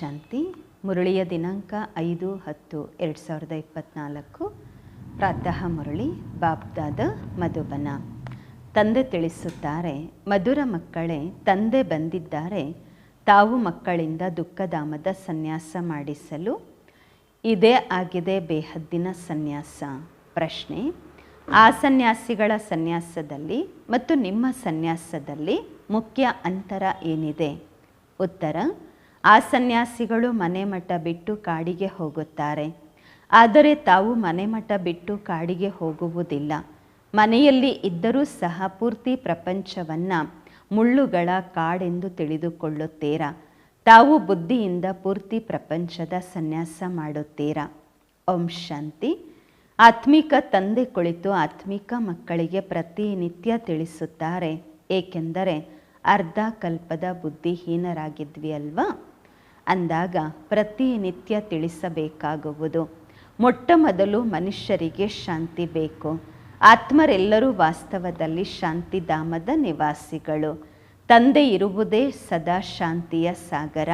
ಶಾಂತಿ, ಮುರಳಿಯ ದಿನಾಂಕ ಐದು ಹತ್ತು ಎರಡು ಸಾವಿರದ ಇಪ್ಪತ್ತ್ನಾಲ್ಕು ಪ್ರಾತಃ ಮುರಳಿ ಬಾಬ್ದಾದ ಮಧುಬನ. ತಂದೆ ತಿಳಿಸುತ್ತಾರೆ, ಮಧುರ ಮಕ್ಕಳೇ, ತಂದೆ ಬಂದಿದ್ದಾರೆ. ತಾವು ಮಕ್ಕಳಿಂದ ದುಃಖಧಾಮದ ಸನ್ಯಾಸ ಮಾಡಿಸಲು. ಇದೇ ಆಗಿದೆ ಬೇಹದ್ದಿನ ಸನ್ಯಾಸ. ಪ್ರಶ್ನೆ, ಆ ಸನ್ಯಾಸಿಗಳ ಸನ್ಯಾಸದಲ್ಲಿ ಮತ್ತು ನಿಮ್ಮ ಸನ್ಯಾಸದಲ್ಲಿ ಮುಖ್ಯ ಅಂತರ ಏನಿದೆ? ಉತ್ತರ ಆ ಸನ್ಯಾಸಿಗಳು ಮನೆ ಮಠ ಬಿಟ್ಟು ಕಾಡಿಗೆ ಹೋಗುತ್ತಾರೆ. ಆದರೆ ತಾವು ಮನೆ ಮಠ ಬಿಟ್ಟು ಕಾಡಿಗೆ ಹೋಗುವುದಿಲ್ಲ. ಮನೆಯಲ್ಲಿ ಇದ್ದರೂ ಸಹ ಪೂರ್ತಿ ಪ್ರಪಂಚವನ್ನು ಮುಳ್ಳುಗಳ ಕಾಡೆಂದು ತಿಳಿದುಕೊಳ್ಳುತ್ತೀರಾ? ತಾವು ಬುದ್ಧಿಯಿಂದ ಪೂರ್ತಿ ಪ್ರಪಂಚದ ಸನ್ಯಾಸ ಮಾಡುತ್ತೀರಾ? ಓಂ ಶಾಂತಿ. ಆತ್ಮಿಕ ತಂದೆ ಕುಳಿತು ಆತ್ಮಿಕ ಮಕ್ಕಳಿಗೆ ಪ್ರತಿನಿತ್ಯ ತಿಳಿಸುತ್ತಾರೆ. ಏಕೆಂದರೆ ಅರ್ಧ ಕಲ್ಪದ ಬುದ್ಧಿಹೀನರಾಗಿದ್ವಿ ಅಲ್ವಾ? ಅಂದಾಗ ಪ್ರತಿನಿತ್ಯ ತಿಳಿಸಬೇಕಾಗುವುದು. ಮೊಟ್ಟ ಮೊದಲು ಮನುಷ್ಯರಿಗೆ ಶಾಂತಿ ಬೇಕು. ಆತ್ಮರೆಲ್ಲರೂ ವಾಸ್ತವದಲ್ಲಿ ಶಾಂತಿಧಾಮದ ನಿವಾಸಿಗಳು. ತಂದೆ ಇರುವುದೇ ಸದಾ ಶಾಂತಿಯ ಸಾಗರ.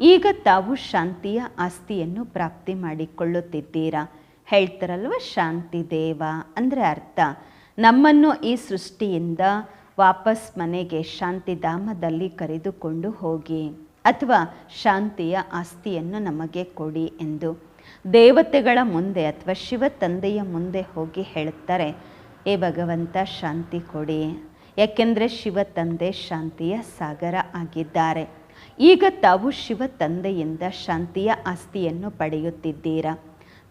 ಈಗ ತಾವು ಶಾಂತಿಯ ಆಸ್ತಿಯನ್ನು ಪ್ರಾಪ್ತಿ ಮಾಡಿಕೊಳ್ಳುತ್ತಿದ್ದೀರಾ? ಹೇಳ್ತಾರಲ್ವ ಶಾಂತಿ ದೇವ ಅಂದರೆ ಅರ್ಥ. ನಮ್ಮನ್ನು ಈ ಸೃಷ್ಟಿಯಿಂದ ವಾಪಸ್ ಮನೆಗೆ ಶಾಂತಿಧಾಮದಲ್ಲಿ ಕರೆದುಕೊಂಡು ಹೋಗಿ. ಅಥವಾ ಶಾಂತಿಯ ಆಸ್ತಿಯನ್ನು ನಮಗೆ ಕೊಡಿ ಎಂದು ದೇವತೆಗಳ ಮುಂದೆ ಅಥವಾ ಶಿವ ತಂದೆಯ ಮುಂದೆ ಹೋಗಿ ಹೇಳುತ್ತಾರೆ. ಏ ಭಗವಂತ, ಶಾಂತಿ ಕೊಡಿ. ಯಾಕೆಂದರೆ ಶಿವ ತಂದೆ ಶಾಂತಿಯ ಸಾಗರ ಆಗಿದ್ದಾರೆ. ಈಗ ತಾವು ಶಿವ ತಂದೆಯಿಂದ ಶಾಂತಿಯ ಆಸ್ತಿಯನ್ನು ಪಡೆಯುತ್ತಿದ್ದೀರಾ?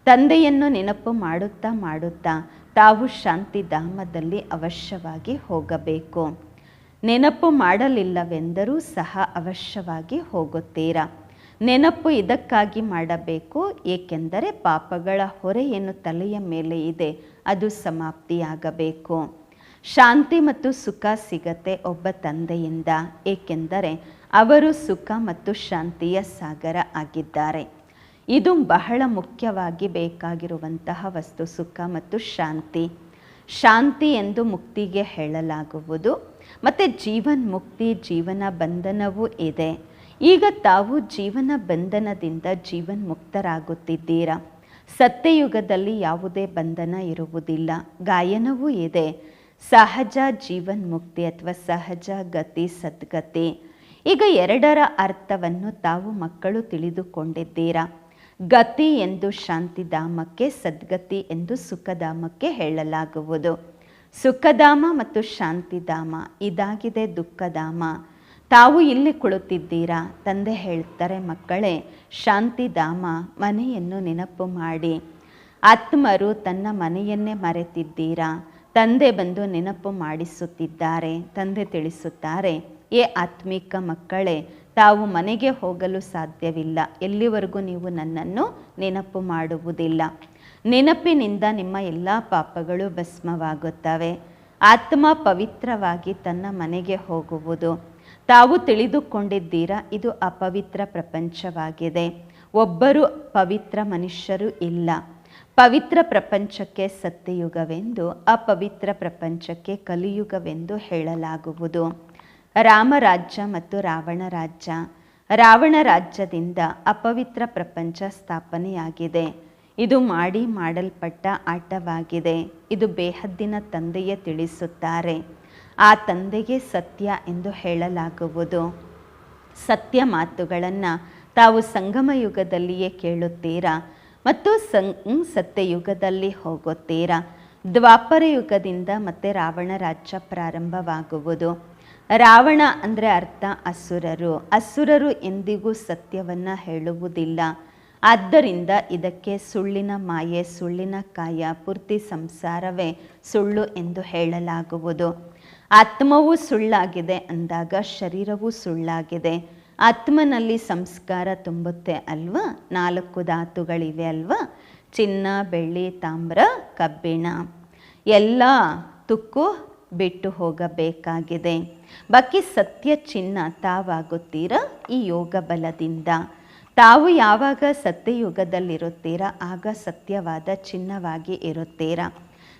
ತಂದೆಯನ್ನು ನೆನಪು ಮಾಡುತ್ತಾ ಮಾಡುತ್ತಾ ತಾವು ಶಾಂತಿಧಾಮದಲ್ಲಿ ಅವಶ್ಯವಾಗಿ ಹೋಗಬೇಕು. ನೆನಪು ಮಾಡಲಿಲ್ಲವೆಂದರೂ ಸಹ ಅವಶ್ಯವಾಗಿ ಹೋಗುತ್ತೀರಾ? ನೆನಪು ಇದಕ್ಕಾಗಿ ಮಾಡಬೇಕು, ಏಕೆಂದರೆ ಪಾಪಗಳ ಹೊರೆಯನ್ನು ತಲೆಯ ಮೇಲೆ ಇದೆ, ಅದು ಸಮಾಪ್ತಿಯಾಗಬೇಕು. ಶಾಂತಿ ಮತ್ತು ಸುಖ ಸಿಗತ್ತೆ ಒಬ್ಬ ತಂದೆಯಿಂದ, ಏಕೆಂದರೆ ಅವರು ಸುಖ ಮತ್ತು ಶಾಂತಿಯ ಸಾಗರ ಆಗಿದ್ದಾರೆ. ಇದು ಬಹಳ ಮುಖ್ಯವಾಗಿ ಬೇಕಾಗಿರುವಂತಹ ವಸ್ತು ಸುಖ ಮತ್ತು ಶಾಂತಿ. ಶಾಂತಿ ಎಂದು ಮುಕ್ತಿಗೆ ಹೇಳಲಾಗುವುದು. ಮತ್ತು ಜೀವನ್ ಮುಕ್ತಿ, ಜೀವನ ಬಂಧನವೂ ಇದೆ. ಈಗ ತಾವು ಜೀವನ ಬಂಧನದಿಂದ ಜೀವನ್ ಮುಕ್ತರಾಗುತ್ತಿದ್ದೀರಾ? ಸತ್ಯಯುಗದಲ್ಲಿ ಯಾವುದೇ ಬಂಧನ ಇರುವುದಿಲ್ಲ. ಗಾಯನವೂ ಇದೆ. ಸಹಜ ಜೀವನ್ ಮುಕ್ತಿ ಅಥವಾ ಸಹಜ ಗತಿ, ಸದ್ಗತಿ. ಈಗ ಎರಡರ ಅರ್ಥವನ್ನು ತಾವು ಮಕ್ಕಳು ತಿಳಿದುಕೊಂಡಿದ್ದೀರಾ? ಗತಿ ಎಂದು ಶಾಂತಿಧಾಮಕ್ಕೆ, ಸದ್ಗತಿ ಎಂದು ಸುಖಧಾಮಕ್ಕೆ ಹೇಳಲಾಗುವುದು. ಸುಖಧಾಮ ಮತ್ತು ಶಾಂತಿಧಾಮ. ಇದಾಗಿದೆ ದುಃಖಧಾಮ. ತಾವು ಇಲ್ಲಿ ಕುಳಿತಿದ್ದೀರಾ? ತಂದೆ ಹೇಳ್ತಾರೆ, ಮಕ್ಕಳೇ, ಶಾಂತಿಧಾಮ, ಮನೆಯನ್ನು ನೆನಪು ಮಾಡಿ. ಆತ್ಮರು ತನ್ನ ಮನೆಯನ್ನೇ ಮರೆತಿದ್ದೀರಾ? ತಂದೆ ಬಂದು ನೆನಪು ಮಾಡಿಸುತ್ತಿದ್ದಾರೆ. ತಂದೆ ತಿಳಿಸುತ್ತಾರೆ, ಏ ಆತ್ಮಿಕ ಮಕ್ಕಳೇ, ತಾವು ಮನೆಗೆ ಹೋಗಲು ಸಾಧ್ಯವಿಲ್ಲ. ಎಲ್ಲಿವರೆಗೂ ನೀವು ನನ್ನನ್ನು ನೆನಪು ಮಾಡುವುದಿಲ್ಲ. ನೆನಪಿನಿಂದ ನಿಮ್ಮ ಎಲ್ಲ ಪಾಪಗಳು ಭಸ್ಮವಾಗುತ್ತವೆ. ಆತ್ಮ ಪವಿತ್ರವಾಗಿ ತನ್ನ ಮನೆಗೆ ಹೋಗುವುದು. ತಾವು ತಿಳಿದುಕೊಂಡಿದ್ದೀರಾ, ಇದು ಅಪವಿತ್ರ ಪ್ರಪಂಚವಾಗಿದೆ. ಒಬ್ಬರು ಪವಿತ್ರ ಮನುಷ್ಯರು ಇಲ್ಲ. ಪವಿತ್ರ ಪ್ರಪಂಚಕ್ಕೆ ಸತ್ಯಯುಗವೆಂದು, ಅಪವಿತ್ರ ಪ್ರಪಂಚಕ್ಕೆ ಕಲಿಯುಗವೆಂದು ಹೇಳಲಾಗುವುದು. ರಾಮರಾಜ್ಯ ಮತ್ತು ರಾವಣ ರಾಜ್ಯ. ರಾವಣ ರಾಜ್ಯದಿಂದ ಅಪವಿತ್ರ ಪ್ರಪಂಚ ಸ್ಥಾಪನೆಯಾಗಿದೆ. ಇದು ಮಾಡಿ ಮಾಡಲ್ಪಟ್ಟ ಆಟವಾಗಿದೆ. ಇದು ಬೇಹದ್ದಿನ ತಂದೆಯೇ ತಿಳಿಸುತ್ತಾರೆ. ಆ ತಂದೆಗೆ ಸತ್ಯ ಎಂದು ಹೇಳಲಾಗುವುದು. ಸತ್ಯ ಮಾತುಗಳನ್ನು ತಾವು ಸಂಗಮ ಯುಗದಲ್ಲಿಯೇ ಕೇಳುತ್ತೀರಾ? ಮತ್ತು ಸಂ ಸತ್ಯಯುಗದಲ್ಲಿ ಹೋಗುತ್ತೀರಾ? ದ್ವಾಪರ ಯುಗದಿಂದ ಮತ್ತೆ ರಾವಣ ರಾಜ್ಯ ಪ್ರಾರಂಭವಾಗುವುದು. ರಾವಣ ಅಂದರೆ ಅರ್ಥ ಅಸುರರು. ಅಸುರರು ಎಂದಿಗೂ ಸತ್ಯವನ್ನು ಹೇಳುವುದಿಲ್ಲ. ಆದ್ದರಿಂದ ಇದಕ್ಕೆ ಸುಳ್ಳಿನ ಮಾಯೆ, ಸುಳ್ಳಿನ ಕಾಯ, ಪೂರ್ತಿ ಸಂಸಾರವೇ ಸುಳ್ಳು ಎಂದು ಹೇಳಲಾಗುವುದು. ಆತ್ಮವು ಸುಳ್ಳಾಗಿದೆ ಅಂದಾಗ ಶರೀರವೂ ಸುಳ್ಳಾಗಿದೆ. ಆತ್ಮನಲ್ಲಿ ಸಂಸ್ಕಾರ ತುಂಬುತ್ತೆ ಅಲ್ವಾ? ನಾಲ್ಕು ಧಾತುಗಳಿವೆ ಅಲ್ವಾ? ಚಿನ್ನ, ಬೆಳ್ಳಿ, ತಾಮ್ರ, ಕಬ್ಬಿಣ. ಎಲ್ಲ ತುಕ್ಕು ಬಿಟ್ಟು ಹೋಗಬೇಕಾಗಿದೆ. ಬಾಕಿ ಸತ್ಯ ಚಿನ್ನ ತಾವಾಗುತ್ತೀರಾ? ಈ ಯೋಗ ಬಲದಿಂದ ತಾವು ಯಾವಾಗ ಸತ್ಯಯುಗದಲ್ಲಿರುತ್ತೀರಾ, ಆಗ ಸತ್ಯವಾದ ಚಿನ್ನವಾಗಿ ಇರುತ್ತೀರಾ?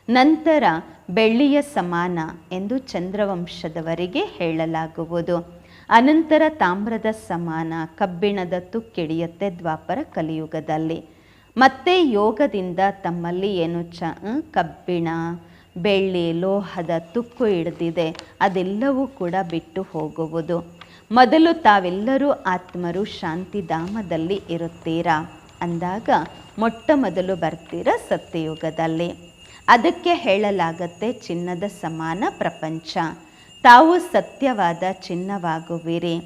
ನಂತರ ಬೆಳ್ಳಿಯ ಸಮಾನ ಎಂದು ಚಂದ್ರವಂಶದವರಿಗೆ ಹೇಳಲಾಗುವುದು. ಅನಂತರ ತಾಮ್ರದ ಸಮಾನ ಕಬ್ಬಿಣದ ತುಕ್ಕಿಡಿಯುತ್ತೆ ದ್ವಾಪರ ಕಲಿಯುಗದಲ್ಲಿ. ಮತ್ತೆ ಯೋಗದಿಂದ ತಮ್ಮಲ್ಲಿ ಏನು ಚ ಕಬ್ಬಿಣ, ಬೆಳ್ಳಿ, ಲೋಹದ ತುಕ್ಕು ಹಿಡಿದಿದೆ, ಅದೆಲ್ಲವೂ ಕೂಡ ಬಿಟ್ಟು ಹೋಗುವುದು. ಮೊದಲು ತಾವೆಲ್ಲರೂ ಆತ್ಮರು ಶಾಂತಿಧಾಮದಲ್ಲಿ ಇರುತ್ತೀರಾ? ಅಂದಾಗ ಮೊಟ್ಟ ಮೊದಲು ಬರ್ತೀರಾ ಸತ್ಯಯುಗದಲ್ಲಿ? ಅದಕ್ಕೆ ಹೇಳಲಾಗತ್ತೆ ಚಿನ್ನದ ಸಮಾನ ಪ್ರಪಂಚ. ತಾವು ಸತ್ಯವಾದ ಚಿನ್ನವಾಗುವಿರಿ.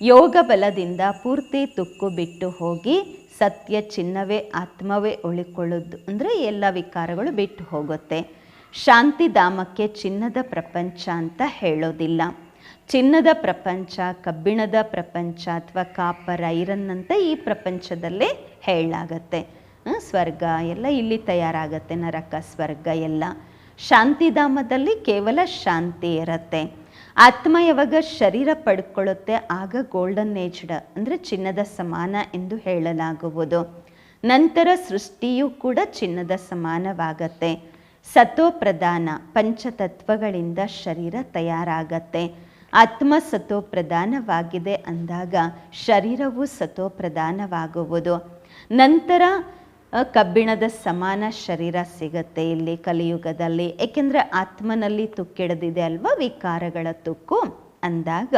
ಯೋಗ ಬಲದಿಂದ ಪೂರ್ತಿ ತುಕ್ಕು ಬಿಟ್ಟು ಹೋಗಿ ಸತ್ಯ ಚಿನ್ನವೇ ಆತ್ಮವೇ ಉಳಿಕೊಳ್ಳೋದು ಅಂದರೆ ಎಲ್ಲ ವಿಕಾರಗಳು ಬಿಟ್ಟು ಹೋಗುತ್ತೆ. ಶಾಂತಿಧಾಮಕ್ಕೆ ಚಿನ್ನದ ಪ್ರಪಂಚ ಅಂತ ಹೇಳೋದಿಲ್ಲ. ಚಿನ್ನದ ಪ್ರಪಂಚ, ಕಬ್ಬಿಣದ ಪ್ರಪಂಚ ಅಥವಾ ಕಾಪರ್, ಐರನ್ ಅಂತ ಈ ಪ್ರಪಂಚದಲ್ಲೇ ಹೇಳಲಾಗತ್ತೆ. ಸ್ವರ್ಗ ಎಲ್ಲ ಇಲ್ಲಿ ತಯಾರಾಗತ್ತೆ, ನರಕ, ಸ್ವರ್ಗ ಎಲ್ಲ. ಶಾಂತಿಧಾಮದಲ್ಲಿ ಕೇವಲ ಶಾಂತಿ ಇರುತ್ತೆ. ಆತ್ಮ ಯಾವಾಗ ಶರೀರ ಪಡ್ಕೊಳ್ಳುತ್ತೆ, ಆಗ ಗೋಲ್ಡನ್ ಏಜ್ಡ್ ಅಂದರೆ ಚಿನ್ನದ ಸಮಾನ ಎಂದು ಹೇಳಲಾಗುವುದು. ನಂತರ ಸೃಷ್ಟಿಯು ಕೂಡ ಚಿನ್ನದ ಸಮಾನವಾಗತ್ತೆ. ಸತೋ ಪ್ರಧಾನ ಪಂಚತತ್ವಗಳಿಂದ ಶರೀರ ತಯಾರಾಗತ್ತೆ. ಆತ್ಮ ಸತೋ ಪ್ರಧಾನವಾಗಿದೆ ಅಂದಾಗ ಶರೀರವು ಸತೋ ಪ್ರಧಾನವಾಗುವುದು ನಂತರ ಕಬ್ಬಿಣದ ಸಮಾನ ಶರೀರ ಸಿಗತ್ತೆ ಇಲ್ಲಿ ಕಲಿಯುಗದಲ್ಲಿ. ಏಕೆಂದರೆ ಆತ್ಮನಲ್ಲಿ ತುಕ್ಕಿಡದಿದೆ ಅಲ್ವಾ ವಿಕಾರಗಳ ತುಕ್ಕು? ಅಂದಾಗ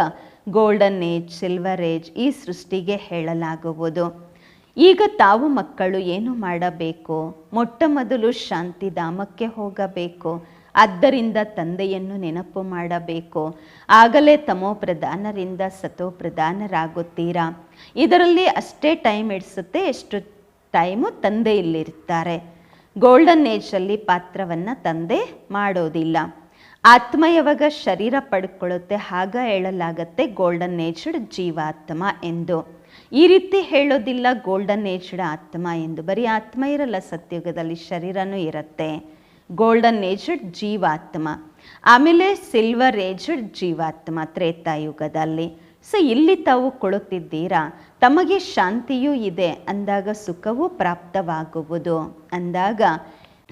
ಗೋಲ್ಡನ್ ಏಜ್ ಸಿಲ್ವರ್ ಏಜ್ ಈ ಸೃಷ್ಟಿಗೆ ಹೇಳಲಾಗುವುದು. ಈಗ ತಾವು ಮಕ್ಕಳು ಏನು ಮಾಡಬೇಕು? ಮೊಟ್ಟ ಮೊದಲು ಶಾಂತಿಧಾಮಕ್ಕೆ ಹೋಗಬೇಕು. ಆದ್ದರಿಂದ ತಂದೆಯನ್ನು ನೆನಪು ಮಾಡಬೇಕು. ಆಗಲೇ ತಮೋ ಪ್ರಧಾನರಿಂದ ಸತೋ ಪ್ರಧಾನರಾಗುತ್ತೀರಾ? ಇದರಲ್ಲಿ ಅಷ್ಟೇ ಟೈಮ್ ಇಡಿಸುತ್ತೆ, ಎಷ್ಟು ಟೈಮು ತಂದೆ ಇಲ್ಲಿರ್ತಾರೆ ಗೋಲ್ಡನ್ ಏಜಲ್ಲಿ ಪಾತ್ರವನ್ನು ತಂದೆ ಮಾಡೋದಿಲ್ಲ. ಆತ್ಮ ಯಾವಾಗ ಶರೀರ ಪಡ್ಕೊಳ್ಳುತ್ತೆ ಆಗ ಹೇಳಲಾಗತ್ತೆ ಗೋಲ್ಡನ್ ಏಜ್ಡ್ ಜೀವಾತ್ಮ ಎಂದು. ಈ ರೀತಿ ಹೇಳೋದಿಲ್ಲ ಗೋಲ್ಡನ್ ಏಜ್ಡ್ ಆತ್ಮ ಎಂದು. ಬರೀ ಆತ್ಮ ಇರಲ್ಲ ಸತ್ಯುಗದಲ್ಲಿ ಶರೀರನೂ ಇರುತ್ತೆ. ಗೋಲ್ಡನ್ ಏಜ್ಡ್ ಜೀವಾತ್ಮ, ಆಮೇಲೆ ಸಿಲ್ವರ್ ಏಜ್ಡ್ ಜೀವಾತ್ಮ ತ್ರೇತಾಯುಗದಲ್ಲಿ ಸೊ ಇಲ್ಲಿ ತಾವು ಕೊಳುತ್ತಿದ್ದೀರಾ ತಮಗೆ ಶಾಂತಿಯೂ ಇದೆ ಅಂದಾಗ ಸುಖವೂ ಪ್ರಾಪ್ತವಾಗುವುದು. ಅಂದಾಗ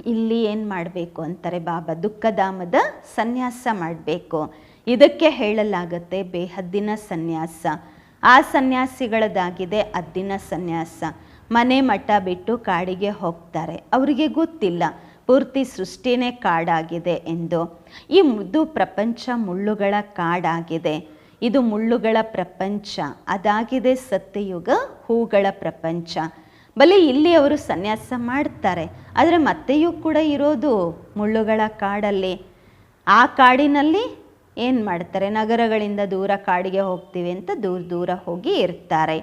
ಇಲ್ಲಿ ಏನು ಮಾಡಬೇಕು ಅಂತಾರೆ, ಬಾಬಾ ದುಃಖಧಾಮದ ಸನ್ಯಾಸ ಮಾಡಬೇಕು. ಇದಕ್ಕೆ ಹೇಳಲಾಗತ್ತೆ ಬೇಹದ್ದಿನ ಸನ್ಯಾಸ. ಆ ಸನ್ಯಾಸಿಗಳದಾಗಿದೆ ಅದ್ದಿನ ಸನ್ಯಾಸ. ಮನೆ ಮಠ ಬಿಟ್ಟು ಕಾಡಿಗೆ ಹೋಗ್ತಾರೆ. ಅವರಿಗೆ ಗೊತ್ತಿಲ್ಲ. ಪೂರ್ತಿ ಸೃಷ್ಟಿನೇ ಕಾಡಾಗಿದೆ ಎಂದು. ಈ ಮುದ್ದು ಪ್ರಪಂಚ ಮುಳ್ಳುಗಳ ಕಾಡಾಗಿದೆ. ಇದು ಮುಳ್ಳುಗಳ ಪ್ರಪಂಚ. ಅದಾಗಿದೆ ಸತ್ಯಯುಗ, ಹೂಗಳ ಪ್ರಪಂಚ. ಬಲಿ ಇಲ್ಲಿ ಅವರು ಸನ್ಯಾಸ ಮಾಡ್ತಾರೆ. ಆದರೆ ಮತ್ತೆಯೂ ಕೂಡ ಇರೋದು ಮುಳ್ಳುಗಳ ಕಾಡಲ್ಲಿ. ಆ ಕಾಡಿನಲ್ಲಿ ಏನು ಮಾಡ್ತಾರೆ? ನಗರಗಳಿಂದ ದೂರ ಕಾಡಿಗೆ ಹೋಗ್ತೀವಿ ಅಂತ ದೂರ ದೂರ ಹೋಗಿ ಇರ್ತಾರೆ.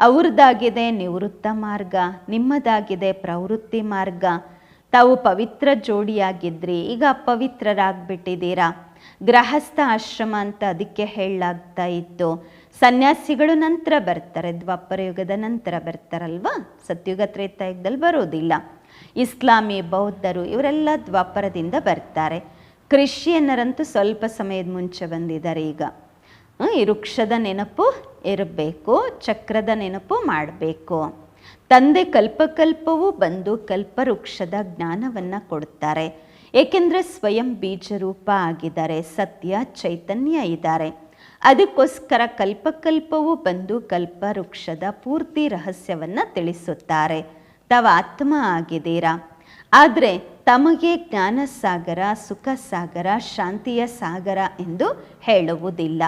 ಅವ್ರದ್ದಾಗಿದೆ ನಿವೃತ್ತ ಮಾರ್ಗ, ನಿಮ್ಮದಾಗಿದೆ ಪ್ರವೃತ್ತಿ ಮಾರ್ಗ. ತಾವು ಪವಿತ್ರ ಜೋಡಿಯಾಗಿದ್ರಿ ಈಗ ಪವಿತ್ರರಾಗ್ಬಿಟ್ಟಿದ್ದೀರಾ ಗೃಹಸ್ಥ ಆಶ್ರಮ ಅಂತ ಅದಕ್ಕೆ ಹೇಳಲಾಗ್ತಾ ಇತ್ತು. ಸನ್ಯಾಸಿಗಳು ನಂತರ ಬರ್ತಾರೆ ದ್ವಾಪರ ಯುಗದ ನಂತರ ಬರ್ತಾರಲ್ವಾ? ಸತ್ಯುಗ ತ್ರೇತಾಯುಗದಲ್ಲಿ ಬರೋದಿಲ್ಲ. ಇಸ್ಲಾಮಿ ಬೌದ್ಧರು ಇವರೆಲ್ಲ ದ್ವಾಪರದಿಂದ ಬರ್ತಾರೆ. ಕ್ರಿಶ್ಚಿಯನ್ನರಂತೂ ಸ್ವಲ್ಪ ಸಮಯದ ಮುಂಚೆ ಬಂದಿದ್ದಾರೆ ಈಗ. ಈ ವೃಕ್ಷದ ನೆನಪು ಇರಬೇಕು, ಚಕ್ರದ ನೆನಪು ಮಾಡಬೇಕು. ತಂದೆ ಕಲ್ಪಕಲ್ಪವೂ ಬಂದು ಕಲ್ಪವೃಕ್ಷದ ಜ್ಞಾನವನ್ನು ಕೊಡುತ್ತಾರೆ. ಏಕೆಂದರೆ ಸ್ವಯಂ ಬೀಜರೂಪ ಆಗಿದ್ದಾರೆ, ಸತ್ಯ, ಚೈತನ್ಯ ಇದ್ದಾರೆ. ಅದಕ್ಕೋಸ್ಕರ ಕಲ್ಪಕಲ್ಪವೂ ಬಂದು ಕಲ್ಪವೃಕ್ಷದ ಪೂರ್ತಿ ರಹಸ್ಯವನ್ನು ತಿಳಿಸುತ್ತಾರೆ. ತಾವು ಆತ್ಮ ಆಗಿದ್ದೀರಾ? ಆದರೆ ತಮಗೆ ಜ್ಞಾನ ಸಾಗರ ಸುಖ ಸಾಗರ ಶಾಂತಿಯ ಸಾಗರ ಎಂದು ಹೇಳುವುದಿಲ್ಲ.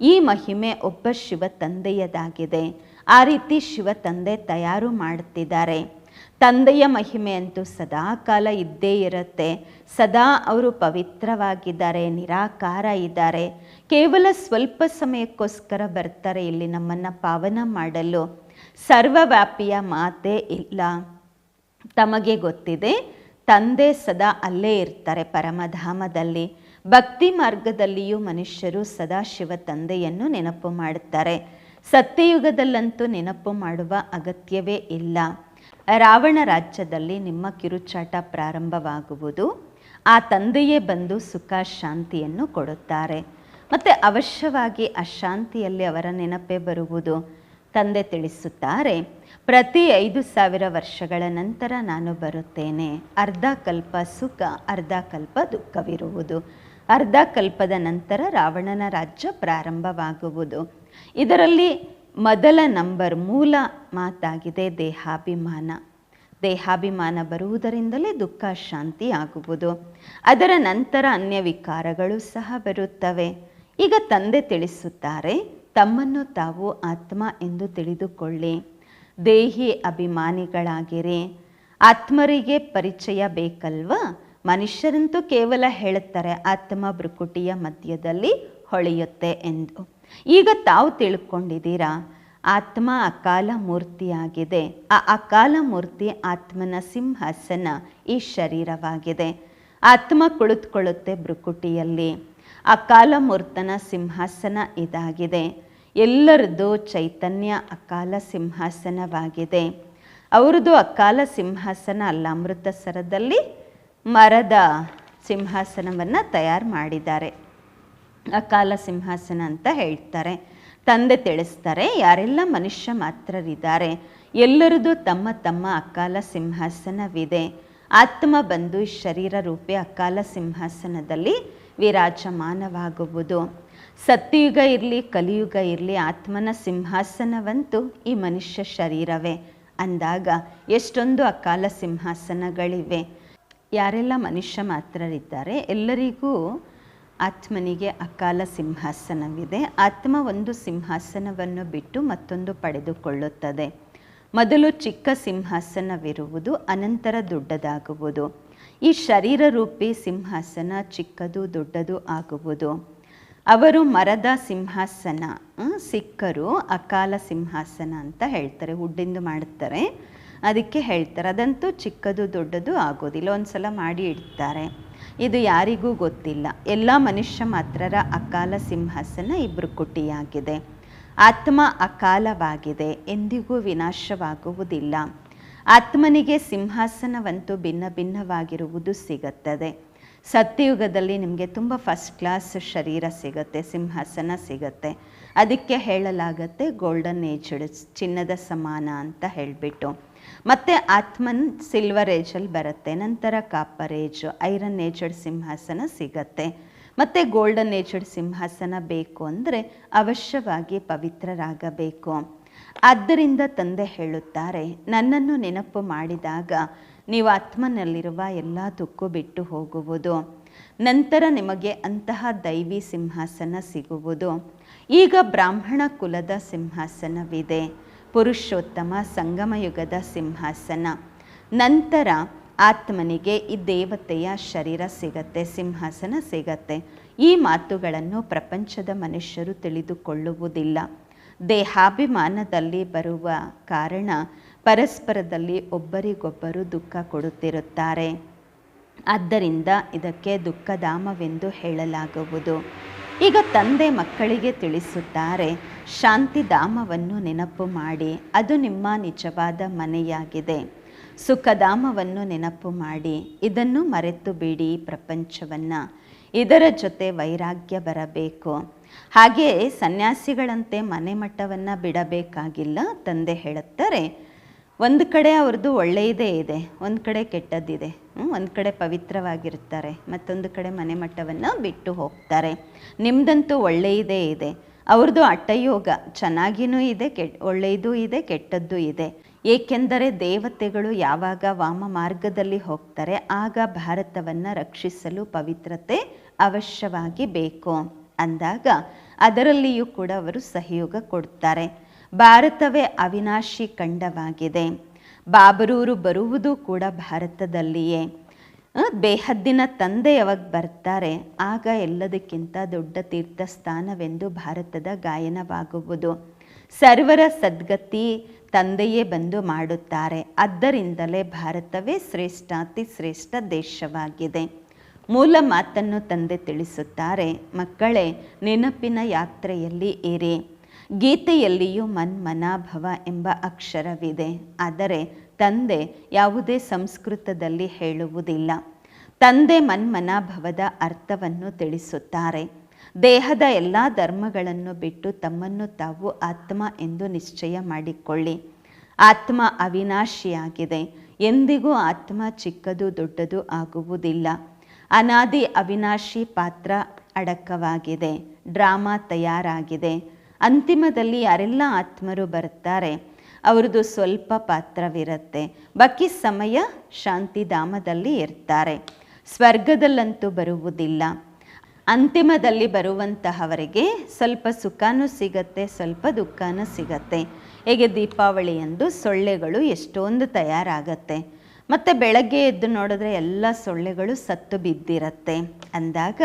ಈ ಮಹಿಮೆ ಒಬ್ಬ ಶಿವ ತಂದೆಯದಾಗಿದೆ. ಆ ರೀತಿ ಶಿವ ತಂದೆ ತಯಾರು ಮಾಡುತ್ತಿದ್ದಾರೆ ತಂದೆಯ ಮಹಿಮೆ ಅಂತೂ ಸದಾ ಕಾಲ ಇದ್ದೇ ಇರುತ್ತೆ. ಸದಾ ಅವರು ಪವಿತ್ರವಾಗಿದ್ದಾರೆ, ನಿರಾಕಾರ ಇದ್ದಾರೆ. ಕೇವಲ ಸ್ವಲ್ಪ ಸಮಯಕ್ಕೋಸ್ಕರ ಬರ್ತಾರೆ ಇಲ್ಲಿ ನಮ್ಮನ್ನು ಪಾವನ ಮಾಡಲು. ಸರ್ವವ್ಯಾಪಿಯ ಮಾತೇ ಇಲ್ಲ. ತಮಗೆ ಗೊತ್ತಿದೆ, ತಂದೆ ಸದಾ ಅಲ್ಲೇ ಇರ್ತಾರೆ ಪರಮಧಾಮದಲ್ಲಿ. ಭಕ್ತಿ ಮಾರ್ಗದಲ್ಲಿಯೂ ಮನುಷ್ಯರು ಸದಾ ಶಿವ ತಂದೆಯನ್ನು ನೆನಪು ಮಾಡುತ್ತಾರೆ ಸತ್ಯಯುಗದಲ್ಲಂತೂ ನೆನಪು ಮಾಡುವ ಅಗತ್ಯವೇ ಇಲ್ಲ. ರಾವಣ ರಾಜ್ಯದಲ್ಲಿ ನಿಮ್ಮ ಕಿರುಚಾಟ ಪ್ರಾರಂಭವಾಗುವುದು. ಆ ತಂದೆಯೇ ಬಂದು ಸುಖ, ಶಾಂತಿಯನ್ನು ಕೊಡುತ್ತಾರೆ. ಮತ್ತು ಅವಶ್ಯವಾಗಿ ಅಶಾಂತಿಯಲ್ಲಿ ಅವರ ನೆನಪೇ ಬರುವುದು. ತಂದೆ ತಿಳಿಸುತ್ತಾರೆ, ಪ್ರತಿ ಐದು ಸಾವಿರ ವರ್ಷಗಳ ನಂತರ ನಾನು ಬರುತ್ತೇನೆ. ಅರ್ಧ ಕಲ್ಪ ಸುಖ, ಅರ್ಧ ಕಲ್ಪ ದುಃಖವಿರುವುದು. ಅರ್ಧ ಕಲ್ಪದ ನಂತರ ರಾವಣನ ರಾಜ್ಯ ಪ್ರಾರಂಭವಾಗುವುದು. ಇದರಲ್ಲಿ ಮೊದಲ ನಂಬರ್ ಮೂಲ ಮಾತಾಗಿದೆ ದೇಹಾಭಿಮಾನ. ದೇಹಾಭಿಮಾನ ಬರುವುದರಿಂದಲೇ ದುಃಖ ಶಾಂತಿ ಆಗುವುದು. ಅದರ ನಂತರ ಅನ್ಯ ವಿಕಾರಗಳು ಸಹ ಬರುತ್ತವೆ. ಈಗ ತಂದೆ ತಿಳಿಸುತ್ತಾರೆ, ತಮ್ಮನ್ನು ತಾವು ಆತ್ಮ ಎಂದು ತಿಳಿದುಕೊಳ್ಳಿ. ದೇಹಿ ಅಭಿಮಾನಿಗಳಾಗಿರಿ. ಆತ್ಮರಿಗೆ ಪರಿಚಯ ಬೇಕಲ್ವಾ? ಮನುಷ್ಯರಂತೂ ಕೇವಲ ಹೇಳುತ್ತಾರೆ, ಆತ್ಮ ಭ್ರುಕುಟಿಯ ಮಧ್ಯದಲ್ಲಿ ಹೊಳೆಯುತ್ತೆ ಎಂದು. ಈಗ ತಾವು ತಿಳ್ಕೊಂಡಿದ್ದೀರಾ, ಆತ್ಮ ಅಕಾಲ ಮೂರ್ತಿಯಾಗಿದೆ. ಆ ಅಕಾಲ ಮೂರ್ತಿ ಆತ್ಮನ ಸಿಂಹಾಸನ, ಈ ಶರೀರವಾಗಿದೆ. ಆತ್ಮ ಕುಳಿತುಕೊಳ್ಳುತ್ತೆ ಭ್ರುಕುಟಿಯಲ್ಲಿ. ಅಕಾಲ ಮೂರ್ತನ ಸಿಂಹಾಸನ ಇದಾಗಿದೆ. ಎಲ್ಲರದ್ದು ಚೈತನ್ಯ ಅಕಾಲ ಸಿಂಹಾಸನವಾಗಿದೆ. ಅವರದು ಅಕಾಲ ಸಿಂಹಾಸನ ಅಲ್ಲ, ಅಮೃತಸರದಲ್ಲಿ ಮರದ ಸಿಂಹಾಸನವನ್ನು ತಯಾರು ಮಾಡಿದ್ದಾರೆ. ಅಕಾಲ ಸಿಂಹಾಸನ ಅಂತ ಹೇಳ್ತಾರೆ. ತಂದೆ ತಿಳಿಸ್ತಾರೆ, ಯಾರೆಲ್ಲ ಮನುಷ್ಯ ಮಾತ್ರರಿದ್ದಾರೆ, ಎಲ್ಲರದು ತಮ್ಮ ತಮ್ಮ ಅಕಾಲ ಸಿಂಹಾಸನವಿದೆ. ಆತ್ಮ ಬಂದು ಶರೀರ ರೂಪಿ ಅಕಾಲ ಸಿಂಹಾಸನದಲ್ಲಿ ವಿರಾಜಮಾನವಾಗುವುದು. ಸತ್ಯಯುಗ ಇರಲಿ, ಕಲಿಯುಗ ಇರಲಿ, ಆತ್ಮನ ಸಿಂಹಾಸನವಂತೂ ಈ ಮನುಷ್ಯ ಶರೀರವೇ. ಅಂದಾಗ ಎಷ್ಟೊಂದು ಅಕಾಲ ಸಿಂಹಾಸನಗಳಿವೆ. ಯಾರೆಲ್ಲ ಮನುಷ್ಯ ಮಾತ್ರರಿದ್ದಾರೆ, ಎಲ್ಲರಿಗೂ ಆತ್ಮನಿಗೆ ಅಕಾಲ ಸಿಂಹಾಸನವಿದೆ. ಆತ್ಮ ಒಂದು ಸಿಂಹಾಸನವನ್ನು ಬಿಟ್ಟು ಮತ್ತೊಂದು ಪಡೆದುಕೊಳ್ಳುತ್ತದೆ. ಮೊದಲು ಚಿಕ್ಕ ಸಿಂಹಾಸನವಿರುವುದು, ಅನಂತರ ದೊಡ್ಡದಾಗುವುದು. ಈ ಶರೀರ ರೂಪಿ ಸಿಂಹಾಸನ ಚಿಕ್ಕದು ದೊಡ್ಡದು ಆಗುವುದು. ಅವರು ಮರದ ಸಿಂಹಾಸನ ಸಿಕ್ಕರು ಅಕಾಲ ಸಿಂಹಾಸನ ಅಂತ ಹೇಳ್ತಾರೆ ಹುಡ್ಡಿಂದು ಮಾಡುತ್ತಾರೆ ಅದಕ್ಕೆ ಹೇಳ್ತಾರೆ, ಅದಂತೂ ಚಿಕ್ಕದು ದೊಡ್ಡದು ಆಗೋದಿಲ್ಲ ಒಂದ್ಸಲ ಮಾಡಿ ಇಡ್ತಾರೆ. ಇದು ಯಾರಿಗೂ ಗೊತ್ತಿಲ್ಲ. ಎಲ್ಲ ಮನುಷ್ಯ ಮಾತ್ರರ ಅಕಾಲ ಸಿಂಹಾಸನ ಇಬ್ಬರು ಕುಟಿಯಾಗಿದೆ. ಆತ್ಮ ಅಕಾಲವಾಗಿದೆ, ಎಂದಿಗೂ ವಿನಾಶವಾಗುವುದಿಲ್ಲ. ಆತ್ಮನಿಗೆ ಸಿಂಹಾಸನವಂತೂ ಭಿನ್ನ ಭಿನ್ನವಾಗಿರುವುದು ಸಿಗುತ್ತದೆ. ಸತ್ಯಯುಗದಲ್ಲಿ ನಿಮಗೆ ತುಂಬ ಫಸ್ಟ್ ಕ್ಲಾಸ್ ಶರೀರ ಸಿಗುತ್ತೆ, ಸಿಂಹಾಸನ ಸಿಗುತ್ತೆ. ಅದಕ್ಕೆ ಹೇಳಲಾಗತ್ತೆ ಗೋಲ್ಡನ್ ಏಜ್ ಚಿನ್ನದ ಸಮಾನ ಅಂತ ಹೇಳಿಬಿಟ್ಟು. ಮತ್ತು ಆತ್ಮನ್ ಸಿಲ್ವರ್ ಏಜಲ್ಲಿ ಬರುತ್ತೆ, ನಂತರ ಕಾಪರ್ ಏಜ್ ಐರನ್ ಏಜಡ್ ಸಿಂಹಾಸನ ಸಿಗತ್ತೆ. ಮತ್ತು ಗೋಲ್ಡನ್ ಏಜಡ್ ಸಿಂಹಾಸನ ಬೇಕು ಅಂದರೆ ಅವಶ್ಯವಾಗಿ ಪವಿತ್ರರಾಗಬೇಕು. ಆದ್ದರಿಂದ ತಂದೆ ಹೇಳುತ್ತಾರೆ, ನನ್ನನ್ನು ನೆನಪು ಮಾಡಿದಾಗ ನೀವು ಆತ್ಮನಲ್ಲಿರುವ ಎಲ್ಲ ದುಃಖ ಬಿಟ್ಟು ಹೋಗುವುದು. ನಂತರ ನಿಮಗೆ ಅಂತಹ ದೈವಿ ಸಿಂಹಾಸನ ಸಿಗುವುದು. ಈಗ ಬ್ರಾಹ್ಮಣ ಕುಲದ ಸಿಂಹಾಸನವಿದೆ. ಪುರುಷೋತ್ತಮ ಸಂಗಮಯುಗದ ಸಿಂಹಾಸನ. ನಂತರ ಆತ್ಮನಿಗೆ ಈ ದೇವತೆಯ ಶರೀರ ಸಿಗತ್ತೆ, ಸಿಂಹಾಸನ ಸಿಗತ್ತೆ. ಈ ಮಾತುಗಳನ್ನು ಪ್ರಪಂಚದ ಮನುಷ್ಯರು ತಿಳಿದುಕೊಳ್ಳುವುದಿಲ್ಲ. ದೇಹಾಭಿಮಾನದಲ್ಲಿ ಬರುವ ಕಾರಣ ಪರಸ್ಪರದಲ್ಲಿ ಒಬ್ಬರಿಗೊಬ್ಬರು ದುಃಖ ಕೊಡುತ್ತಿರುತ್ತಾರೆ. ಆದ್ದರಿಂದ ಇದಕ್ಕೆ ದುಃಖಧಾಮವೆಂದು ಹೇಳಲಾಗುವುದು. ಈಗ ತಂದೆ ಮಕ್ಕಳಿಗೆ ತಿಳಿಸುತ್ತಾರೆ, ಶಾಂತಿಧಾಮವನ್ನು ನೆನಪು ಮಾಡಿ, ಅದು ನಿಮ್ಮ ನಿಜವಾದ ಮನೆಯಾಗಿದೆ. ಸುಖಧಾಮವನ್ನು ನೆನಪು ಮಾಡಿ, ಇದನ್ನು ಮರೆತು ಬಿಡಿ ಪ್ರಪಂಚವನ್ನು. ಇದರ ಜೊತೆ ವೈರಾಗ್ಯ ಬರಬೇಕು. ಹಾಗೆಯೇ ಸನ್ಯಾಸಿಗಳಂತೆ ಮನೆ ಮಟ್ಟವನ್ನು ಬಿಡಬೇಕಾಗಿಲ್ಲ, ತಂದೆ ಹೇಳುತ್ತಾರೆ. ಒಂದು ಕಡೆ ಅವ್ರದ್ದು ಒಳ್ಳೆಯದೇ ಇದೆ, ಒಂದು ಕಡೆ ಕೆಟ್ಟದ್ದಿದೆ. ಒಂದು ಕಡೆ ಪವಿತ್ರವಾಗಿರ್ತಾರೆ ಮತ್ತೊಂದು ಕಡೆ ಮನೆ ಮಠವನ್ನು ಬಿಟ್ಟು ಹೋಗ್ತಾರೆ. ನಿಮ್ಮದಂತೂ ಒಳ್ಳೆಯದೇ ಇದೆ. ಅವ್ರದ್ದು ಅಟ್ಟಯೋಗ ಚೆನ್ನಾಗಿನೂ ಇದೆ, ಕೆಟ್, ಒಳ್ಳೆಯದೂ ಇದೆ, ಕೆಟ್ಟದ್ದು ಇದೆ. ಏಕೆಂದರೆ ದೇವತೆಗಳು ಯಾವಾಗ ವಾಮ ಮಾರ್ಗದಲ್ಲಿ ಹೋಗ್ತಾರೆ, ಆಗ ಭಾರತವನ್ನು ರಕ್ಷಿಸಲು ಪವಿತ್ರತೆ ಅವಶ್ಯವಾಗಿ ಬೇಕು. ಅಂದಾಗ ಅದರಲ್ಲಿಯೂ ಕೂಡ ಅವರು ಸಹಯೋಗ ಕೊಡ್ತಾರೆ. ಭಾರತವೇ ಅವಿನಾಶಿ ಖಂಡವಾಗಿದೆ. ಬಾಬರೂರು ಬರುವುದು ಕೂಡ ಭಾರತದಲ್ಲಿಯೇ. ಬೇಹದ್ದಿನ ತಂದೆ ಯಾವಾಗ ಬರ್ತಾರೆ, ಆಗ ಎಲ್ಲದಕ್ಕಿಂತ ದೊಡ್ಡ ತೀರ್ಥ ಸ್ಥಾನವೆಂದು ಭಾರತದ ಗಾಯನವಾಗುವುದು. ಸರ್ವರ ಸದ್ಗತಿ ತಂದೆಯೇ ಬಂದು ಮಾಡುತ್ತಾರೆ. ಆದ್ದರಿಂದಲೇ ಭಾರತವೇ ಶ್ರೇಷ್ಠಾತಿ ಶ್ರೇಷ್ಠ ದೇಶವಾಗಿದೆ. ಮೂಲ ಮಾತನ್ನು ತಂದೆ ತಿಳಿಸುತ್ತಾರೆ, ಮಕ್ಕಳೇ, ನೆನಪಿನ ಯಾತ್ರೆಯಲ್ಲಿ ಇರಿ. ಗೀತೆಯಲ್ಲಿಯೂ ಮನ್ಮನಾಭವ ಎಂಬ ಅಕ್ಷರವಿದೆ. ಆದರೆ ತಂದೆ ಯಾವುದೇ ಸಂಸ್ಕೃತದಲ್ಲಿ ಹೇಳುವುದಿಲ್ಲ. ತಂದೆ ಮನ್ಮನಾಭವದ ಅರ್ಥವನ್ನು ತಿಳಿಸುತ್ತಾರೆ. ದೇಹದ ಎಲ್ಲ ಧರ್ಮಗಳನ್ನು ಬಿಟ್ಟು ತಮ್ಮನ್ನು ತಾವು ಆತ್ಮ ಎಂದು ನಿಶ್ಚಯ ಮಾಡಿಕೊಳ್ಳಿ. ಆತ್ಮ ಅವಿನಾಶಿಯಾಗಿದೆ. ಎಂದಿಗೂ ಆತ್ಮ ಚಿಕ್ಕದು ದೊಡ್ಡದು ಆಗುವುದಿಲ್ಲ. ಅನಾದಿ ಅವಿನಾಶಿ ಪಾತ್ರ ಅಡಕವಾಗಿದೆ. ಡ್ರಾಮಾ ತಯಾರಾಗಿದೆ. ಅಂತಿಮದಲ್ಲಿ ಯಾರೆಲ್ಲ ಆತ್ಮರು ಬರ್ತಾರೆ ಅವ್ರದ್ದು ಸ್ವಲ್ಪ ಪಾತ್ರವಿರುತ್ತೆ. ಬಾಕಿ ಸಮಯ ಶಾಂತಿಧಾಮದಲ್ಲಿ ಇರ್ತಾರೆ. ಸ್ವರ್ಗದಲ್ಲಂತೂ ಬರುವುದಿಲ್ಲ. ಅಂತಿಮದಲ್ಲಿ ಬರುವಂತಹವರಿಗೆ ಸ್ವಲ್ಪ ಸುಖನೂ ಸಿಗತ್ತೆ, ಸ್ವಲ್ಪ ದುಃಖನೂ ಸಿಗತ್ತೆ. ಹೇಗೆ ದೀಪಾವಳಿಯಂದು ಸೊಳ್ಳೆಗಳು ಎಷ್ಟೊಂದು ತಯಾರಾಗತ್ತೆ. ಮತ್ತು ಬೆಳಗ್ಗೆ ಎದ್ದು ನೋಡಿದ್ರೆ ಎಲ್ಲ ಸೊಳ್ಳೆಗಳು ಸತ್ತು ಬಿದ್ದಿರತ್ತೆ. ಅಂದಾಗ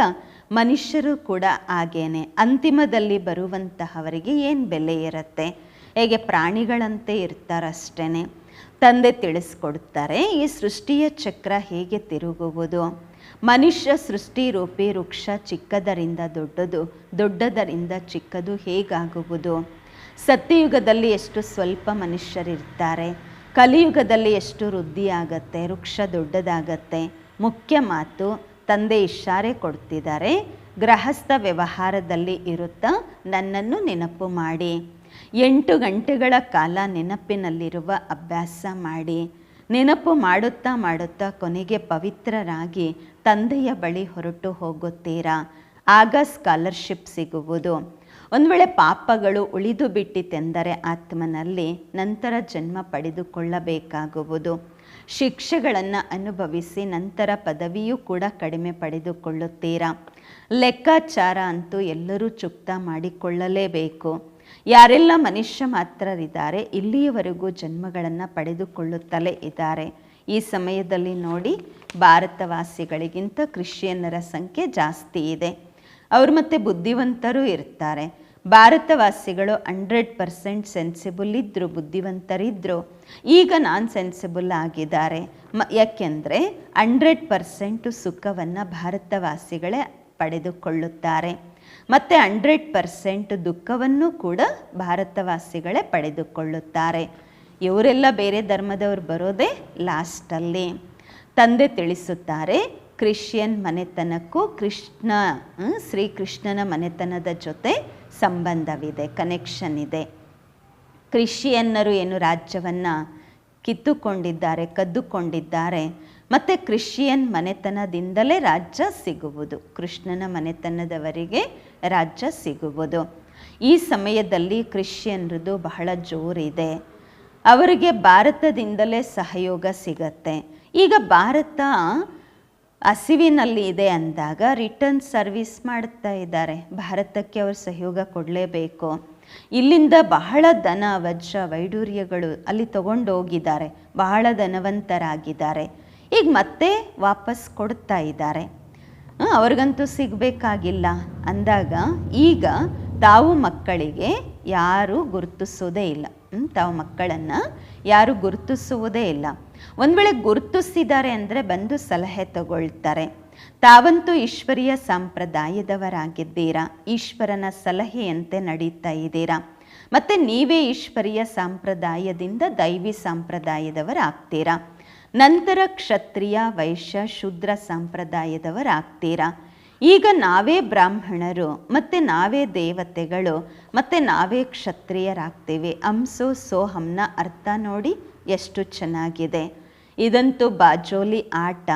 ಮನುಷ್ಯರು ಕೂಡ ಹಾಗೇನೆ. ಅಂತಿಮದಲ್ಲಿ ಬರುವಂತಹವರಿಗೆ ಏನು ಬೆಲೆ ಇರುತ್ತೆ? ಹೇಗೆ ಪ್ರಾಣಿಗಳಂತೆ ಇರ್ತಾರಷ್ಟೇ ತಂದೆ ತಿಳಿಸ್ಕೊಡ್ತಾರೆ, ಈ ಸೃಷ್ಟಿಯ ಚಕ್ರ ಹೇಗೆ ತಿರುಗುವುದು? ಮನುಷ್ಯ ಸೃಷ್ಟಿ ರೂಪಿ ವೃಕ್ಷ ಚಿಕ್ಕದರಿಂದ ದೊಡ್ಡದು, ದೊಡ್ಡದರಿಂದ ಚಿಕ್ಕದು ಹೇಗಾಗುವುದು? ಸತ್ಯಯುಗದಲ್ಲಿ ಎಷ್ಟು ಸ್ವಲ್ಪ ಮನುಷ್ಯರಿರ್ತಾರೆ? ಕಲಿಯುಗದಲ್ಲಿ ಎಷ್ಟು ವೃದ್ಧಿಯಾಗತ್ತೆ? ವೃಕ್ಷ ದೊಡ್ಡದಾಗತ್ತೆ? ಮುಖ್ಯ ಮಾತು ತಂದೆ ಇಷಾರೆ ಕೊಡ್ತಿದ್ದಾರೆ. ಗೃಹಸ್ಥ ವ್ಯವಹಾರದಲ್ಲಿ ಇರುತ್ತಾ ನನ್ನನ್ನು ನೆನಪು ಮಾಡಿ. ಎಂಟು ಗಂಟೆಗಳ ಕಾಲ ನೆನಪಿನಲ್ಲಿರುವ ಅಭ್ಯಾಸ ಮಾಡಿ. ನೆನಪು ಮಾಡುತ್ತಾ ಮಾಡುತ್ತಾ ಕೊನೆಗೆ ಪವಿತ್ರರಾಗಿ ತಂದೆಯ ಬಳಿ ಹೊರಟು ಹೋಗುತ್ತೀರಾ? ಆಗ ಸ್ಕಾಲರ್ಶಿಪ್ ಸಿಗುವುದು. ಒಂದು ವೇಳೆ ಪಾಪಗಳು ಉಳಿದು ಬಿಟ್ಟಿತೆಂದರೆ ಆತ್ಮನಲ್ಲಿ ನಂತರ ಜನ್ಮ ಪಡೆದುಕೊಳ್ಳಬೇಕಾಗುವುದು. ಶಿಕ್ಷೆಗಳನ್ನು ಅನುಭವಿಸಿ ನಂತರ ಪದವಿಯೂ ಕೂಡ ಕಡಿಮೆ ಪಡೆದುಕೊಳ್ಳುತ್ತೀರಾ? ಲೆಕ್ಕಾಚಾರ ಅಂತೂ ಎಲ್ಲರೂ ಚುಕ್ತ ಮಾಡಿಕೊಳ್ಳಲೇಬೇಕು. ಯಾರೆಲ್ಲ ಮನುಷ್ಯ ಮಾತ್ರರಿದ್ದಾರೆ, ಇಲ್ಲಿಯವರೆಗೂ ಜನ್ಮಗಳನ್ನು ಪಡೆದುಕೊಳ್ಳುತ್ತಲೇ ಇದ್ದಾರೆ. ಈ ಸಮಯದಲ್ಲಿ ನೋಡಿ, ಭಾರತವಾಸಿಗಳಿಗಿಂತ ಕ್ರಿಶ್ಚಿಯನ್ನರ ಸಂಖ್ಯೆ ಜಾಸ್ತಿ ಇದೆ. ಅವರು ಮತ್ತೆ ಬುದ್ಧಿವಂತರೂ ಇರ್ತಾರೆ. ಭಾರತವಾಸಿಗಳು ಹಂಡ್ರೆಡ್ ಪರ್ಸೆಂಟ್ ಸೆನ್ಸಿಬಲ್ ಇದ್ದರು ಬುದ್ಧಿವಂತರಿದ್ದರು ಈಗ ನಾನ್ ಸೆನ್ಸಿಬಲ್ ಆಗಿದ್ದಾರೆ. ಮ, ಯಾಕೆಂದರೆ ಹಂಡ್ರೆಡ್ ಪರ್ಸೆಂಟು ಸುಖವನ್ನು ಭಾರತವಾಸಿಗಳೇ ಪಡೆದುಕೊಳ್ಳುತ್ತಾರೆ. ಮತ್ತು ಹಂಡ್ರೆಡ್ ಪರ್ಸೆಂಟ್ ದುಃಖವನ್ನು ಕೂಡ ಭಾರತವಾಸಿಗಳೇ ಪಡೆದುಕೊಳ್ಳುತ್ತಾರೆ. ಇವರೆಲ್ಲ ಬೇರೆ ಧರ್ಮದವ್ರು ಬರೋದೇ ಲಾಸ್ಟಲ್ಲಿ ತಂದೆ ತಿಳಿಸುತ್ತಾರೆ, ಕ್ರಿಶ್ಚಿಯನ್ ಮನೆತನಕ್ಕೂ ಕೃಷ್ಣ ಶ್ರೀಕೃಷ್ಣನ ಮನೆತನದ ಜೊತೆ ಸಂಬಂಧವಿದೆ ಕನೆಕ್ಷನ್ ಇದೆ. ಕ್ರಿಶ್ಚಿಯನ್ನರು ಏನು ರಾಜ್ಯವನ್ನು ಕಿತ್ತುಕೊಂಡಿದ್ದಾರೆ, ಕದ್ದುಕೊಂಡಿದ್ದಾರೆ, ಮತ್ತು ಕ್ರಿಶ್ಚಿಯನ್ ಮನೆತನದಿಂದಲೇ ರಾಜ್ಯ ಸಿಗುವುದು, ಕೃಷ್ಣನ ಮನೆತನದವರಿಗೆ ರಾಜ್ಯ ಸಿಗುವುದು. ಈ ಸಮಯದಲ್ಲಿ ಕ್ರಿಶ್ಚಿಯನ್ರದ್ದು ಬಹಳ ಜೋರಿದೆ. ಅವರಿಗೆ ಭಾರತದಿಂದಲೇ ಸಹಯೋಗ ಸಿಗತ್ತೆ. ಈಗ ಭಾರತ ಹಸಿವಿನಲ್ಲಿ ಇದೆ ಅಂದಾಗ ರಿಟರ್ನ್ ಸರ್ವಿಸ್ ಮಾಡ್ತಾ ಇದ್ದಾರೆ. ಭಾರತಕ್ಕೆ ಅವರು ಸಹಯೋಗ ಕೊಡಲೇಬೇಕು. ಇಲ್ಲಿಂದ ಬಹಳ ಧನ ವಜ್ರ, ವೈಡೂರ್ಯಗಳು ಅಲ್ಲಿ ತಗೊಂಡು ಹೋಗಿದ್ದಾರೆ ಬಹಳ ಧನವಂತರಾಗಿದ್ದಾರೆ. ಈಗ ಮತ್ತೆ ವಾಪಸ್ ಕೊಡ್ತಾ ಇದ್ದಾರೆ. ಅವ್ರಿಗಂತೂ ಸಿಗಬೇಕಾಗಿಲ್ಲ. ಅಂದಾಗ ಈಗ ತಾವು ಮಕ್ಕಳಿಗೆ ಯಾರು ಗುರುತಿಸೋದೇ ಇಲ್ಲ. ತಾವು ಮಕ್ಕಳನ್ನು ಯಾರು ಗುರುತಿಸುವುದೇ ಇಲ್ಲ. ಒಂದು ವೇಳೆ ಗುರುತಿಸಿದ್ದಾರೆ ಅಂದರೆ ಬಂದು ಸಲಹೆ ತಗೊಳ್ತಾರೆ. ತಾವಂತೂ ಈಶ್ವರೀಯ ಸಂಪ್ರದಾಯದವರಾಗಿದ್ದೀರಾ? ಈಶ್ವರನ ಸಲಹೆಯಂತೆ ನಡೀತಾ ಇದ್ದೀರಾ? ಮತ್ತು ನೀವೇ ಈಶ್ವರೀಯ ಸಂಪ್ರದಾಯದಿಂದ ದೈವಿ ಸಂಪ್ರದಾಯದವರಾಗ್ತೀರಾ? ನಂತರ ಕ್ಷತ್ರಿಯ, ವೈಶ್ಯ, ಶೂದ್ರ ಸಂಪ್ರದಾಯದವರಾಗ್ತೀರಾ? ಈಗ ನಾವೇ ಬ್ರಾಹ್ಮಣರು, ಮತ್ತು ನಾವೇ ದೇವತೆಗಳು, ಮತ್ತು ನಾವೇ ಕ್ಷತ್ರಿಯರಾಗ್ತೇವೆ. ಅಂಸೋ ಸೋಹಂನ ಅರ್ಥ ನೋಡಿ ಎಷ್ಟು ಚೆನ್ನಾಗಿದೆ. ಇದಂತೂ ಬಾಜೋಲಿ ಆಟ.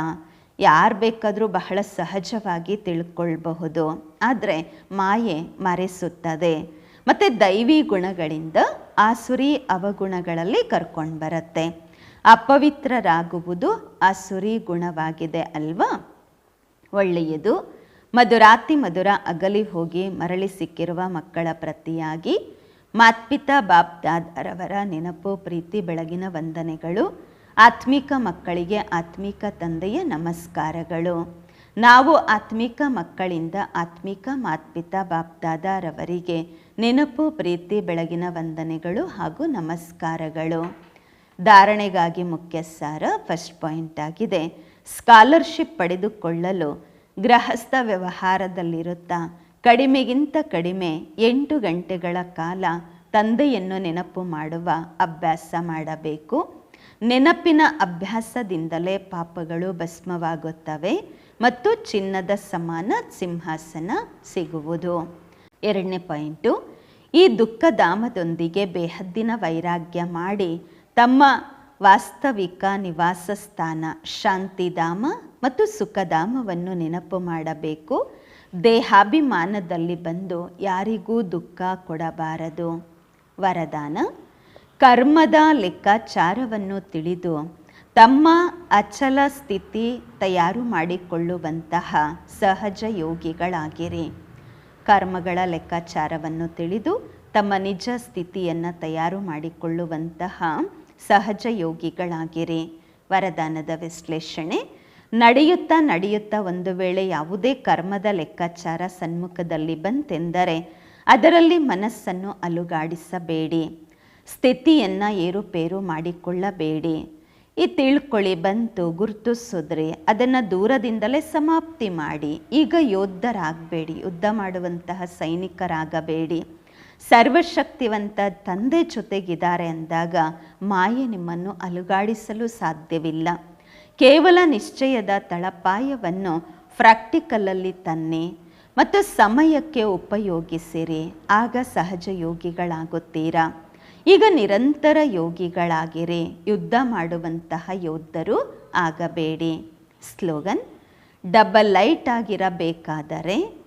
ಯಾರು ಬೇಕಾದರೂ ಬಹಳ ಸಹಜವಾಗಿ ತಿಳ್ಕೊಳ್ಬಹುದು. ಆದರೆ ಮಾಯೆ ಮರೆಸುತ್ತದೆ. ಮತ್ತು ದೈವಿ ಗುಣಗಳಿಂದ ಆಸುರಿ ಅವಗುಣಗಳಲ್ಲಿ ಕರ್ಕೊಂಡು ಬರುತ್ತೆ. ಅಪವಿತ್ರರಾಗುವುದು ಆಸುರಿ ಗುಣವಾಗಿದೆ ಅಲ್ವಾ? ಒಳ್ಳೆಯದು. ಮಧುರಾತಿ ಮಧುರ ಅಗಲಿ ಹೋಗಿ ಮರಳಿ ಸಿಕ್ಕಿರುವ ಮಕ್ಕಳ ಪ್ರತಿಯಾಗಿ ಮಾತ್ಪಿತಾ ಬಾಪ್ ದಾದರವರ ನೆನಪು, ಪ್ರೀತಿ, ಬೆಳಗಿನ ವಂದನೆಗಳು ಆತ್ಮಿಕ ಮಕ್ಕಳಿಗೆ ಆತ್ಮಿಕ ತಂದೆಯ ನಮಸ್ಕಾರಗಳು. ನಾವು ಆತ್ಮಿಕ ಮಕ್ಕಳಿಂದ ಆತ್ಮಿಕ ಮಾತ್ಪಿತಾ ಬಾಪ್ದಾದಾರವರಿಗೆ ನೆನಪು, ಪ್ರೀತಿ, ಬೆಳಗಿನ ವಂದನೆಗಳು ಹಾಗೂ ನಮಸ್ಕಾರಗಳು. ಧಾರಣೆಗಾಗಿ ಮುಖ್ಯ ಸಾರ ಫಸ್ಟ್ ಪಾಯಿಂಟ್ ಆಗಿದೆ. ಸ್ಕಾಲರ್ಶಿಪ್ ಪಡೆದುಕೊಳ್ಳಲು ಗೃಹಸ್ಥ ವ್ಯವಹಾರದಲ್ಲಿರುತ್ತಾ ಕಡಿಮೆಗಿಂತ ಕಡಿಮೆ ಎಂಟು ಗಂಟೆಗಳ ಕಾಲ ತಂದೆಯನ್ನು ನೆನಪು ಮಾಡುವ ಅಭ್ಯಾಸ ಮಾಡಬೇಕು. ನೆನಪಿನ ಅಭ್ಯಾಸದಿಂದಲೇ ಪಾಪಗಳು ಭಸ್ಮವಾಗುತ್ತವೆ ಮತ್ತು ಚಿನ್ನದ ಸಮಾನ ಸಿಂಹಾಸನ ಸಿಗುವುದು. ಎರಡನೇ ಪಾಯಿಂಟು, ಈ ದುಃಖಧಾಮದೊಂದಿಗೆ ಬೇಹದ್ದಿನ ವೈರಾಗ್ಯ ಮಾಡಿ ತಮ್ಮ ವಾಸ್ತವಿಕ ನಿವಾಸ ಸ್ಥಾನ ಶಾಂತಿಧಾಮ ಮತ್ತು ಸುಖಧಾಮವನ್ನು ನೆನಪು ಮಾಡಬೇಕು. ದೇಹಾಭಿಮಾನದಲ್ಲಿ ಬಂದು ಯಾರಿಗೂ ದುಃಖ ಕೊಡಬಾರದು. ವರದಾನ ಕರ್ಮದ ಲೆಕ್ಕಾಚಾರವನ್ನು ತಿಳಿದು ತಮ್ಮ ಅಚಲ ಸ್ಥಿತಿ ತಯಾರು ಮಾಡಿಕೊಳ್ಳುವಂತಹ ಸಹಜ ಯೋಗಿಗಳಾಗಿರಿ. ಕರ್ಮಗಳ ಲೆಕ್ಕಾಚಾರವನ್ನು ತಿಳಿದು ತಮ್ಮ ನಿಜ ಸ್ಥಿತಿಯನ್ನು ತಯಾರು ಮಾಡಿಕೊಳ್ಳುವಂತಹ ಸಹಜ ಯೋಗಿಗಳಾಗಿರಿ. ವರದಾನದ ವಿಶ್ಲೇಷಣೆ, ನಡೆಯುತ್ತಾ ನಡೆಯುತ್ತಾ ಒಂದು ವೇಳೆ ಯಾವುದೇ ಕರ್ಮದ ಲೆಕ್ಕಾಚಾರ ಸನ್ಮುಖದಲ್ಲಿ ಬಂತೆಂದರೆ ಅದರಲ್ಲಿ ಮನಸ್ಸನ್ನು ಅಲುಗಾಡಿಸಬೇಡಿ. ಸ್ಥಿತಿಯನ್ನು ಏರುಪೇರು ಮಾಡಿಕೊಳ್ಳಬೇಡಿ. ಈ ತಿಳ್ಕೊಳ್ಳಿ, ಬಂತು ಗುರುತಿಸಿದ್ರೆ ಅದನ್ನು ದೂರದಿಂದಲೇ ಸಮಾಪ್ತಿ ಮಾಡಿ. ಈಗ ಯೋಧರಾಗಬೇಡಿ ಯುದ್ಧ ಮಾಡುವಂತಹ ಸೈನಿಕರಾಗಬೇಡಿ. ಸರ್ವಶಕ್ತಿವಂತ ತಂದೆ ಜೊತೆಗಿದ್ದಾರೆ ಅಂದಾಗ ಮಾಯೆ ನಿಮ್ಮನ್ನು ಅಲುಗಾಡಿಸಲು ಸಾಧ್ಯವಿಲ್ಲ. ಕೇವಲ ನಿಶ್ಚಯದ ತಳಪಾಯವನ್ನು ಪ್ರಾಕ್ಟಿಕಲಲ್ಲಿ ತನ್ನಿ ಮತ್ತು ಸಮಯಕ್ಕೆ ಉಪಯೋಗಿಸಿರಿ. ಆಗ ಸಹಜ ಯೋಗಿಗಳಾಗುತ್ತೀರಾ ಈಗ ನಿರಂತರ ಯೋಗಿಗಳಾಗಿರಿ. ಯುದ್ಧ ಮಾಡುವಂತಹ ಯೋಧರು ಆಗಬೇಡಿ. ಸ್ಲೋಗನ್, ಡಬಲ್ ಲೈಟ್ ಆಗಿರಬೇಕಾದರೆ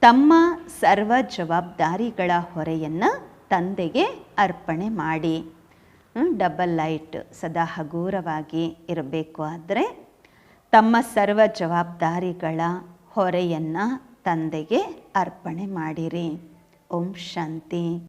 ತಮ್ಮ ಸರ್ವ ಜವಾಬ್ದಾರಿಗಳ ಹೊರೆಯನ್ನು ತಂದೆಗೆ ಅರ್ಪಣೆ ಮಾಡಿ. ಡಬಲ್ ಲೈಟ್ ಸದಾ ಹಗೂರವಾಗಿ ಇರಬೇಕು ಆದರೆ ತಮ್ಮ ಸರ್ವ ಜವಾಬ್ದಾರಿಗಳ ಹೊರೆಯನ್ನು ತಂದೆಗೆ ಅರ್ಪಣೆ ಮಾಡಿರಿ. ಓಂ ಶಾಂತಿ.